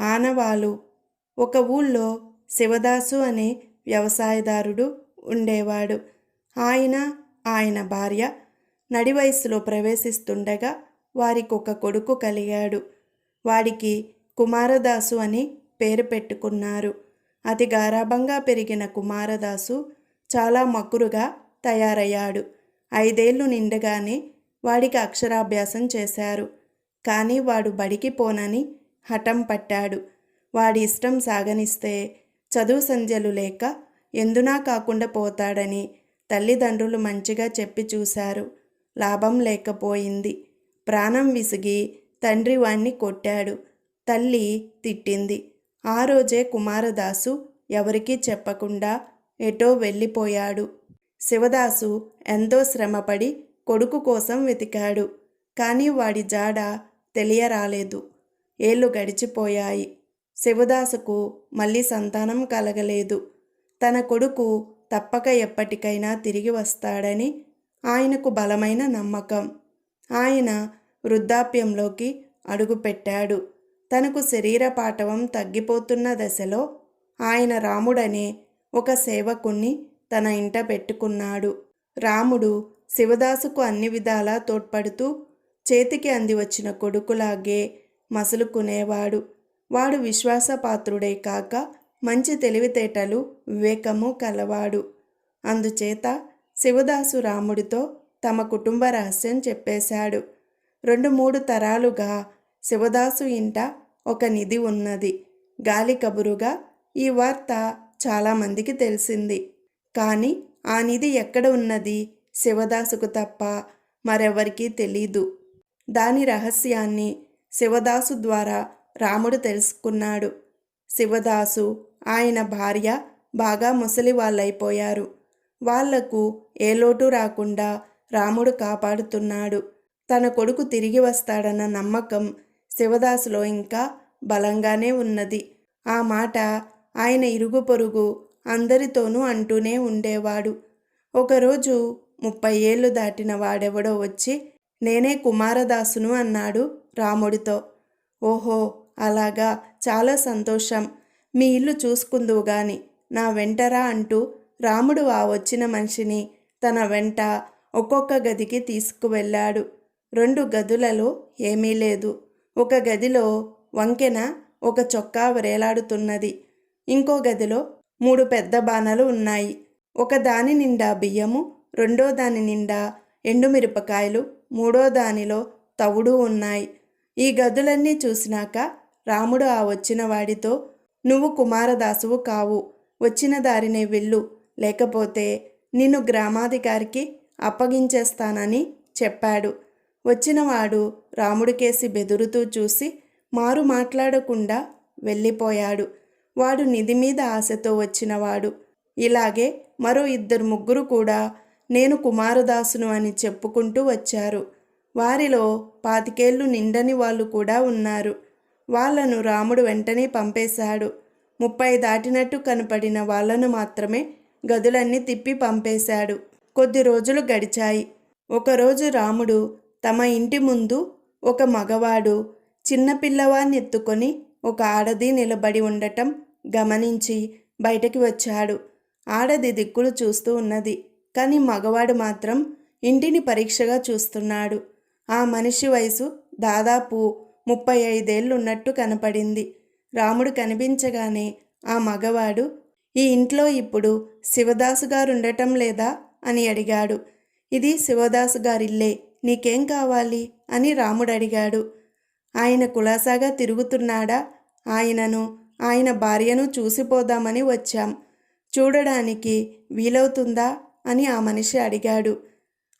ఆనవాలు. ఒక ఊళ్ళో శివదాసు అనే వ్యవసాయదారుడు ఉండేవాడు. ఆయన ఆయన భార్య నడి వయస్సులో ప్రవేశిస్తుండగా వారికి ఒక కొడుకు కలిగాడు. వాడికి కుమారదాసు అని పేరు పెట్టుకున్నారు. అతి గారాభంగా పెరిగిన కుమారదాసు చాలా మక్కురుగా తయారయ్యాడు. ఐదేళ్ళు నిండగానే వాడికి అక్షరాభ్యాసం చేశారు. కానీ వాడు బడికి పోనని హఠం పట్టాడు. వాడి ఇష్టం సాగనిస్తే చదువు సంధ్యలు లేక ఎందునా కాకుండా పోతాడని తల్లిదండ్రులు మంచిగా చెప్పి చూశారు. లాభం లేకపోయింది. ప్రాణం విసిగి తండ్రి వాణ్ణి కొట్టాడు. తల్లి తిట్టింది. ఆ రోజే కుమారదాసు ఎవరికీ చెప్పకుండా ఎటో వెళ్ళిపోయాడు. శివదాసు ఎంతో శ్రమపడి కొడుకు కోసం వెతికాడు. కానీ వాడి జాడ తెలియరాలేదు. ఏళ్ళు గడిచిపోయాయి. శివదాసుకు మళ్ళీ సంతానం కలగలేదు. తన కొడుకు తప్పక ఎప్పటికైనా తిరిగి వస్తాడని ఆయనకు బలమైన నమ్మకం. ఆయన వృద్ధాప్యంలోకి అడుగుపెట్టాడు. తనకు శరీర పాటవం తగ్గిపోతున్న దశలో ఆయన రాముడనే ఒక సేవకుణ్ణి తన ఇంట పెట్టుకున్నాడు. రాముడు శివదాసుకు అన్ని విధాలా తోడ్పడుతూ చేతికి అంది వచ్చిన కొడుకులాగే మసులుకునేవాడు. వాడు విశ్వాసపాత్రుడే కాక మంచి తెలివితేటలు వివేకము కలవాడు. అందుచేత శివదాసు రాముడితో తమ కుటుంబ రహస్యం చెప్పేశాడు. రెండు మూడు తరాలుగా శివదాసు ఇంట ఒక నిధి ఉన్నది. గాలి కబురుగా ఈ వార్త చాలామందికి తెలిసింది. కానీ ఆ నిధి ఎక్కడ ఉన్నది? శివదాసుకు తప్ప మరెవరికీ తెలీదు. దాని రహస్యాన్ని శివదాసు ద్వారా రాముడు తెలుసుకున్నాడు. శివదాసు ఆయన భార్య బాగా ముసలి వాళ్ళైపోయారు. వాళ్ళకు ఏ లోటు రాకుండా రాముడు కాపాడుతున్నాడు. తన కొడుకు తిరిగి వస్తాడన్న నమ్మకం శివదాసులో ఇంకా బలంగానే ఉన్నది. ఆ మాట ఆయన ఇరుగు పొరుగు అందరితోనూ అంటూనే ఉండేవాడు. ఒకరోజు ముప్పై ఏళ్ళు దాటిన వాడెవడో వచ్చి నేనే కుమారదాసును అన్నాడు రాముడితో. ఓహో అలాగా? చాలా సంతోషం. మీ ఇల్లు చూసుకుందువు గాని. నా వెంటరా అంటూ రాముడు ఆ వచ్చిన మనిషిని తన వెంట ఒక్కొక్క గదికి తీసుకువెళ్ళాడు. రెండు గదులలో ఏమీ లేదు. ఒక గదిలో వంకెన ఒక చొక్కా వేలాడుతున్నది. ఇంకో గదిలో మూడు పెద్ద బాణలు ఉన్నాయి. ఒక దాని నిండా బియ్యము రెండో దాని నిండా ఎండుమిరపకాయలు మూడో దానిలో తవుడు ఉన్నాయి. ఈ గదులన్నీ చూసినాక రాముడు ఆ వచ్చిన వాడితో నువ్వు కుమారదాసువు కావు. వచ్చిన దారినే వెళ్ళు. లేకపోతే నిన్ను గ్రామాధికారికి అప్పగించేస్తానని చెప్పాడు. వచ్చినవాడు రాముడికేసి బెదురుతూ చూసి మారు మాట్లాడకుండా వెళ్ళిపోయాడు. వాడు నిధి మీద ఆశతో వచ్చినవాడు ఇలాగే మరో ఇద్దరు ముగ్గురు కూడా నేను కుమారదాసును అని చెప్పుకుంటూ వచ్చారు. వారిలో పాతికేళ్ళు నిండని వాళ్ళు కూడా ఉన్నారు. వాళ్ళను రాముడు వెంటనే పంపేశాడు. ముప్పై దాటినట్టు కనపడిన వాళ్ళను మాత్రమే గదులన్నీ తిప్పి పంపేశాడు. కొద్ది రోజులు గడిచాయి. ఒకరోజు రాముడు తమ ఇంటి ముందు ఒక మగవాడు చిన్నపిల్లవాన్ని ఎత్తుకొని ఒక ఆడది నిలబడి ఉండటం గమనించి బయటకి వచ్చాడు. ఆడది దిక్కులు చూస్తూ ఉన్నది. కానీ మగవాడు మాత్రం ఇంటిని పరీక్షగా చూస్తున్నాడు. ఆ మనిషి వయసు దాదాపు ముప్పై ఐదేళ్ళున్నట్టు కనపడింది. రాముడు కనిపించగానే ఆ మగవాడు ఈ ఇంట్లో ఇప్పుడు శివదాసు గారు ఉండటం లేదా అని అడిగాడు. ఇది శివదాసు గారిల్లే నీకేం కావాలి అని రాముడు అడిగాడు. ఆయన కులాసాగా తిరుగుతున్నాడా? ఆయనను ఆయన భార్యను చూసిపోదామని వచ్చాం. చూడడానికి వీలవుతుందా అని ఆ మనిషి అడిగాడు.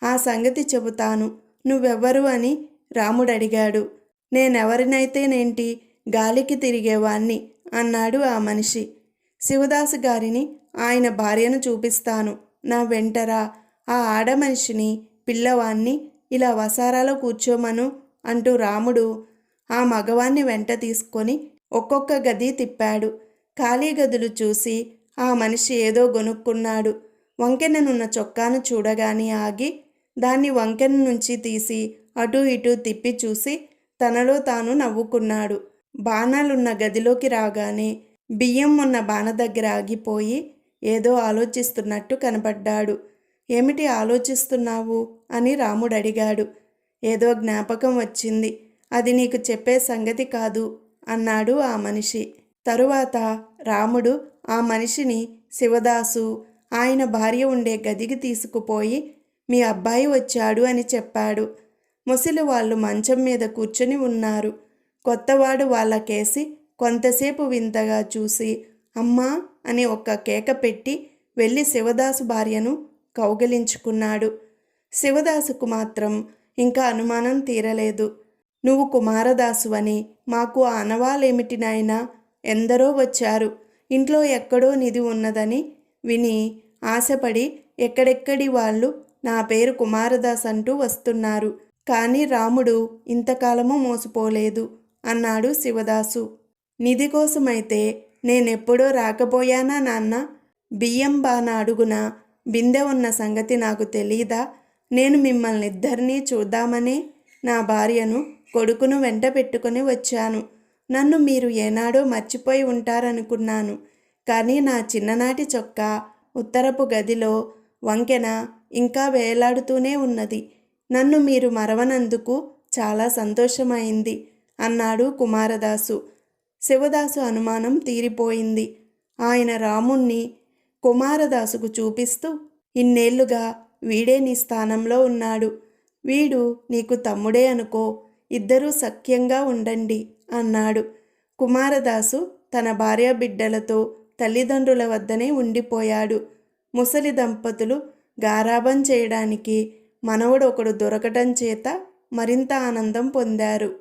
ఆ సంగతి చెబుతాను. నువ్వెవ్వరు అని రాముడు అడిగాడు నేనెవరినైతేనేంటి? గాలికి తిరిగేవాణ్ణి అన్నాడు ఆ మనిషి. శివదాసు గారిని ఆయన భార్యను చూపిస్తాను. నా వెంటరా ఆ ఆడ మనిషిని పిల్లవాణ్ణి ఇలా వసారాలో కూర్చోమను అంటూ రాముడు ఆ మగవాణ్ణి వెంట తీసుకొని ఒక్కొక్క గది తిప్పాడు. ఖాళీ గదులు చూసి ఆ మనిషి ఏదో గొనుక్కున్నాడు. వంకెననున్న చొక్కాను చూడగానే ఆగి దాన్ని వంకెన నుంచి తీసి అటూ ఇటూ తిప్పి చూసి తనలో తాను నవ్వుకున్నాడు. బాణాలున్న గదిలోకి రాగానే బియ్యం ఉన్న బాణ దగ్గర ఆగిపోయి ఏదో ఆలోచిస్తున్నట్టు కనపడ్డాడు. ఏమిటి ఆలోచిస్తున్నావు? అని రాముడు అడిగాడు. ఏదో జ్ఞాపకం వచ్చింది. అది నీకు చెప్పే సంగతి కాదు అన్నాడు ఆ మనిషి. తరువాత రాముడు ఆ మనిషిని శివదాసు ఆయన భార్య ఉండే గదికి తీసుకుపోయి మీ అబ్బాయి వచ్చాడు అని చెప్పాడు. ముసలి వాళ్ళు మంచం మీద కూర్చొని ఉన్నారు. కొత్తవాడు వాళ్ళకేసి కొంతసేపు వింతగా చూసి అమ్మా అని ఒక్క కేక పెట్టి వెళ్ళి శివదాసు భార్యను కౌగిలించుకున్నాడు. శివదాసుకు మాత్రం ఇంకా అనుమానం తీరలేదు. నువ్వు కుమారదాసు అని మాకు అనవాలేమిటి నాయనా? ఎందరో వచ్చారు. ఇంట్లో ఎక్కడో నిధి ఉన్నదని విని ఆశపడి ఎక్కడెక్కడి వాళ్ళు నా పేరు కుమారదాస్ అంటూ వస్తున్నారు. కానీ రాముడు ఇంతకాలము మోసపోలేదు అన్నాడు శివదాసు. నిధి కోసమైతే నేనెప్పుడో రాకపోయానా నాన్న? బియ్యం బాన అడుగున బిందె ఉన్న సంగతి నాకు తెలీదా? నేను మిమ్మల్ని ఇద్దరినీ చూద్దామనే నా భార్యను కొడుకును వెంట పెట్టుకుని వచ్చాను. నన్ను మీరు ఏనాడో మర్చిపోయి ఉంటారనుకున్నాను. కానీ నా చిన్ననాటి చొక్కా ఉత్తరపు గదిలో వంకెన ఇంకా వేలాడుతూనే ఉన్నది. నన్ను మీరు మరవనందుకు చాలా సంతోషమైంది అన్నాడు కుమారదాసు. శివదాసు అనుమానం తీరిపోయింది. ఆయన రాముణ్ణి కుమారదాసుకు చూపిస్తూ ఇన్నేళ్ళుగా వీడే నీ స్థానంలో ఉన్నాడు. వీడు నీకు తమ్ముడే అనుకో ఇద్దరూ సఖ్యంగా ఉండండి అన్నాడు. కుమారదాసు తన భార్యాబిడ్డలతో తల్లిదండ్రుల వద్దనే ఉండిపోయాడు. ముసలి దంపతులు గారాబం చేయడానికి మనవడు ఒకడు దొరకటం చేత మరింత ఆనందం పొందారు.